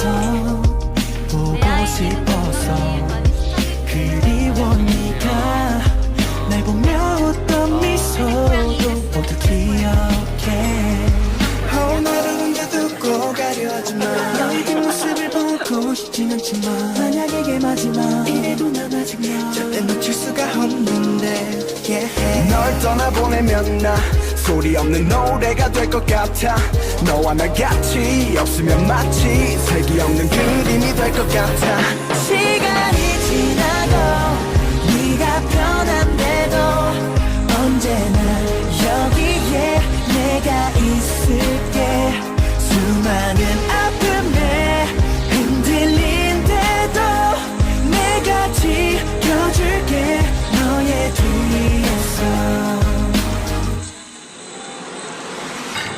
있어 보고 싶어서 그리워 네가 날 보며 웃던 미소도 모두 기억해 oh, 나를 혼자 두고 가려 하지마 너의 뒷모습을 보고 싶진 않지만 만약 이게 마지막 이래도 난 아직 너 절대 놓칠 수가 없는데 yeah. 널 떠나보내면 나 소리 없는 노래가 될 것 같아. 너와 나 같이 없으면 마치 색이 없는 그림이 될 것 같아. 시간이 지나고 네가 변한데도 언제나 여기에 내가 있을게. 수많은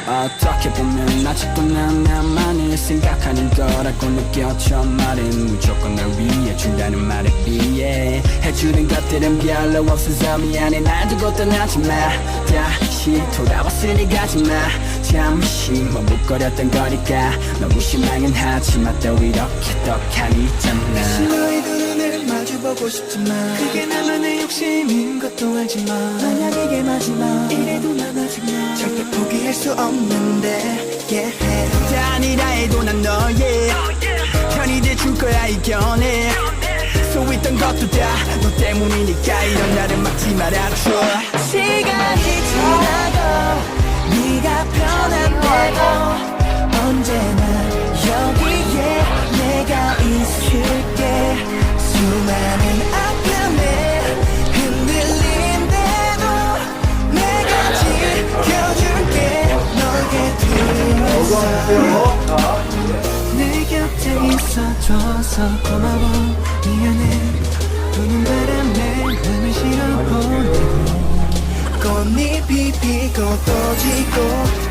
어떻게 보면 아직도 난 나만을 생각하는 거라고 느껴져. 말은 무조건 널 위해 준다는 말에 비해. 해주는 것들은 별로 없어서 미안해 날 두고 떠나지 마. 다시 돌아왔으니 가지 마. 잠시 머뭇거렸던 거니까 너무 실망은 하지만 또 이렇게 두 눈을 마주보고 싶지만 그게 나만의 욕심인 것도 알지만 만약 이게 마지막 이래도 난 절대 포기할 수 없는데 yeah. 아니라 해도 난 너의 편이 돼줄 거야 이겨내 소 있던 것도 다 너 때문이니까 이런 나를 막지 말아줘 내 곁에 있어줘서 고마워. 미안해 부는 바람에 맘을 실어보내고 꽃잎이 피고 또 지고